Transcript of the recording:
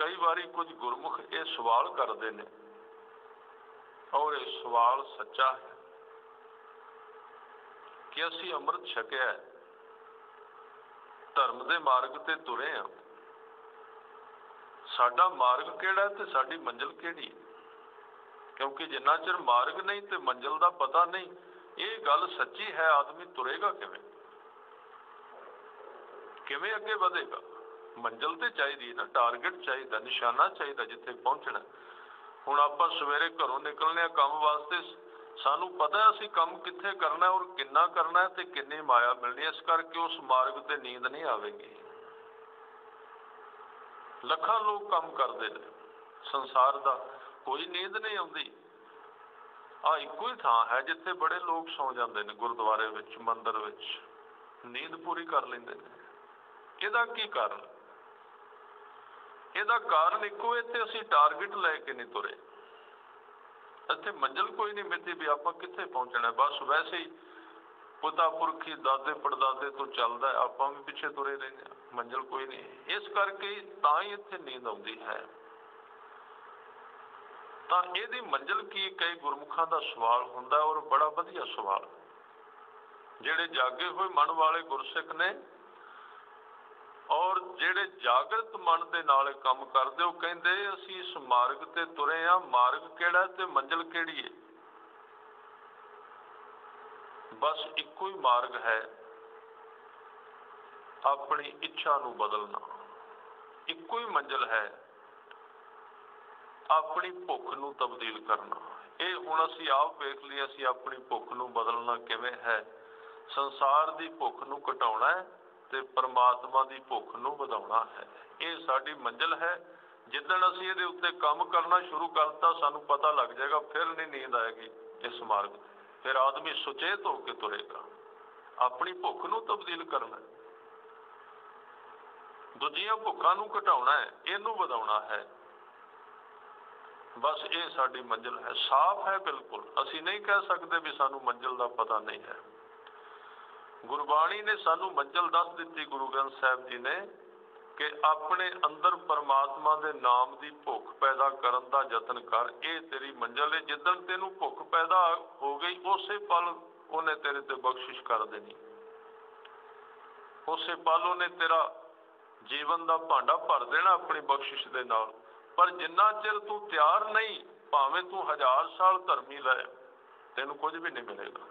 ਕਈ ਵਾਰੀ ਕੁਝ ਗੁਰਮੁਖ ਇਹ ਸਵਾਲ ਕਰਦੇ ਨੇ ਔਰ ਇਹ ਸਵਾਲ ਸੱਚਾ ਹੈ ਕਿ ਅਸੀਂ ਅੰਮ੍ਰਿਤ ਛਕਿਆ ਧਰਮ ਦੇ ਮਾਰਗ ਤੇ ਤੁਰੇ ਹਾਂ। ਸਾਡਾ ਮਾਰਗ ਕਿਹੜਾ ਤੇ ਸਾਡੀ ਮੰਜ਼ਿਲ ਕਿਹੜੀ ਹੈ? ਕਿਉਂਕਿ ਜਿੰਨਾ ਚਿਰ ਮਾਰਗ ਨਹੀਂ ਤੇ ਮੰਜ਼ਿਲ ਦਾ ਪਤਾ ਨਹੀਂ, ਇਹ ਗੱਲ ਸੱਚੀ ਹੈ, ਆਦਮੀ ਤੁਰੇਗਾ ਕਿਵੇਂ? ਕਿਵੇਂ ਅੱਗੇ ਵਧੇਗਾ? ਮੰਜ਼ਿਲ ਤੇ ਚਾਹੀਦੀ ਨਾ ਟਾਰਗੇਟ ਚਾਹੀਦਾ, ਨਿਸ਼ਾਨਾ ਚਾਹੀਦਾ ਜਿੱਥੇ ਪਹੁੰਚਣਾ। ਹੁਣ ਆਪਾਂ ਸਵੇਰੇ ਘਰੋਂ ਨਿਕਲਨੇ ਆ ਕੰਮ ਵਾਸਤੇ, ਸਾਨੂੰ ਪਤਾ ਅਸੀਂ ਕੰਮ ਕਿੱਥੇ ਕਰਨਾ ਔਰ ਕਿੰਨਾ ਕਰਨਾ ਤੇ ਕਿੰਨੀ ਮਾਇਆ ਮਿਲਣੀ ਇਸ ਕਰਕੇ ਉਸ ਮਾਰਗ ਤੇ ਨੀਂਦ ਨਹੀਂ ਆਵੇਗੀ। ਲੱਖਾਂ ਲੋਕ ਕੰਮ ਕਰਦੇ ਨੇ। ਸੰਸਾਰ ਦਾ ਕੋਈ ਨੀਂਦ ਨਹੀਂ ਆਉਂਦੀ। ਆ ਇੱਕੋ ਹੀ ਥਾਂ ਹੈ ਜਿੱਥੇ ਬੜੇ ਲੋਕ ਸੌ ਜਾਂਦੇ ਨੇ ਗੁਰਦੁਆਰੇ ਵਿੱਚ, ਮੰਦਿਰ ਵਿੱਚ। ਨੀਂਦ ਪੂਰੀ ਕਰ ਲੈਂਦੇ ਨੇ। ਇਹਦਾ ਕੀ ਕਾਰਨ? ਇਹਦਾ ਕਾਰਨ ਇੱਕੋ ਹੈ ਤੇ ਅਸੀਂ ਟਾਰਗੇਟ ਲੈ ਕੇ ਨਹੀਂ ਤੁਰੇ। ਇੱਥੇ ਮੰਜ਼ਿਲ ਕੋਈ ਨਹੀਂ ਮਿਲਦੀ ਵੀ ਆਪਾਂ ਕਿੱਥੇ ਪਹੁੰਚਣਾ ਬਸ ਵੈਸੇ ਹੀ ਪੁੱਤਾ ਪੁਰਖੀ ਦਾਦੇ ਪੜਦਾਦੇ ਤੋਂ ਚੱਲਦਾ ਆਪਾਂ ਵੀ ਪਿੱਛੇ ਤੁਰੇ ਰਹਿੰਦੇ ਹਾਂ। ਮੰਜ਼ਿਲ ਕੋਈ ਨਹੀਂ। ਇਸ ਕਰਕੇ ਤਾਂ ਹੀ ਇੱਥੇ ਨੀਂਦ ਆਉਂਦੀ ਹੈ। ਤਾਂ ਇਹਦੀ ਮੰਜ਼ਿਲ ਕੀ ਕਈ ਗੁਰਮੁਖਾਂ ਦਾ ਸਵਾਲ ਹੁੰਦਾ ਔਰ ਬੜਾ ਵਧੀਆ ਸਵਾਲ। ਜਿਹੜੇ ਜਾਗੇ ਹੋਏ ਮਨ ਵਾਲੇ ਗੁਰਸਿੱਖ ਨੇ ਜਿਹੜੇ ਜਾਗਰਤ ਮਨ ਦੇ ਨਾਲ ਕੰਮ ਕਰਦੇ, ਉਹ ਕਹਿੰਦੇ, ਅਸੀਂ ਇਸ ਮਾਰਗ ਤੇ ਤੁਰੇ ਆ। ਮਾਰਗ ਕਿਹੜਾ ਤੇ ਮੰਜ਼ਿਲ ਕਿਹੜੀ ਹੈ ਬਸ ਇੱਕੋ ਹੀ ਮਾਰਗ ਹੈ। ਆਪਣੀ ਇੱਛਾ ਨੂੰ ਬਦਲਣਾ। ਇੱਕੋ ਹੀ ਮੰਜ਼ਿਲ ਹੈ। ਆਪਣੀ ਭੁੱਖ ਨੂੰ ਤਬਦੀਲ ਕਰਨਾ। ਇਹ ਹੁਣ ਅਸੀਂ ਆਪ ਵੇਖ ਲਈ, ਅਸੀਂ ਆਪਣੀ ਭੁੱਖ ਨੂੰ ਬਦਲਣਾ ਕਿਵੇਂ ਹੈ। ਸੰਸਾਰ ਦੀ ਭੁੱਖ ਨੂੰ ਘਟਾਉਣਾ ਹੈ। ਤੇ ਪਰਮਾਤਮਾ ਦੀ ਭੁੱਖ ਨੂੰ ਵਧਾਉਣਾ ਹੈ। ਇਹ ਸਾਡੀ ਮੰਜ਼ਿਲ ਹੈ। ਜਿੱਦਣ ਅਸੀਂ ਇਹਦੇ ਉੱਤੇ ਕੰਮ ਕਰਨਾ ਸ਼ੁਰੂ ਕਰਤਾ, ਸਾਨੂੰ ਪਤਾ ਲੱਗ ਜਾਏਗਾ, ਫਿਰ ਨਹੀਂ ਨੀਂਦ ਆਏਗੀ ਇਸ ਮਾਰਗ ਫਿਰ ਆਦਮੀ ਸੁਚੇਤ ਹੋ ਕੇ ਤੁਰੇਗਾ। ਆਪਣੀ ਭੁੱਖ ਨੂੰ ਤਬਦੀਲ ਕਰਨਾ ਹੈ। ਦੂਜੀਆਂ ਭੁੱਖਾਂ ਨੂੰ ਘਟਾਉਣਾ ਹੈ, ਇਹਨੂੰ ਵਧਾਉਣਾ ਹੈ। ਬਸ ਇਹ ਸਾਡੀ ਮੰਜ਼ਿਲ ਹੈ। ਸਾਫ਼ ਹੈ ਬਿਲਕੁਲ। ਅਸੀਂ ਨਹੀਂ ਕਹਿ ਸਕਦੇ ਵੀ ਸਾਨੂੰ ਮੰਜ਼ਿਲ ਦਾ ਪਤਾ ਨਹੀਂ ਹੈ। ਗੁਰਬਾਣੀ ਨੇ ਸਾਨੂੰ ਮੰਜ਼ਿਲ ਦੱਸ ਦਿੱਤੀ ਗੁਰੂ ਗ੍ਰੰਥ ਸਾਹਿਬ ਜੀ ਨੇ ਕਿ ਆਪਣੇ ਅੰਦਰ ਪਰਮਾਤਮਾ ਦੇ ਨਾਮ ਦੀ ਭੁੱਖ ਪੈਦਾ ਕਰਨ ਦਾ ਯਤਨ ਕਰ, ਇਹ ਤੇਰੀ ਮੰਜ਼ਿਲ ਹੈ, ਜਿੱਦਣ ਤੈਨੂੰ ਭੁੱਖ ਪੈਦਾ ਹੋ ਗਈ, ਉਸੇ ਪਲ ਉਹਨੇ ਤੇਰੇ ਤੇ ਬਖਸ਼ਿਸ਼ ਕਰ ਦੇਣੀ। ਉਸੇ ਪਲ ਉਹਨੇ ਤੇਰਾ ਜੀਵਨ ਦਾ ਭਾਂਡਾ ਭਰ ਦੇਣਾ ਆਪਣੀ ਬਖਸ਼ਿਸ਼ ਦੇ ਨਾਲ। ਪਰ ਜਿੰਨਾ ਚਿਰ ਤੂੰ ਤਿਆਰ ਨਹੀਂ, ਭਾਵੇਂ ਤੂੰ ਹਜ਼ਾਰ ਸਾਲ ਧਰਮੀ ਲੈ, ਤੈਨੂੰ ਕੁਝ ਵੀ ਨਹੀਂ ਮਿਲੇਗਾ।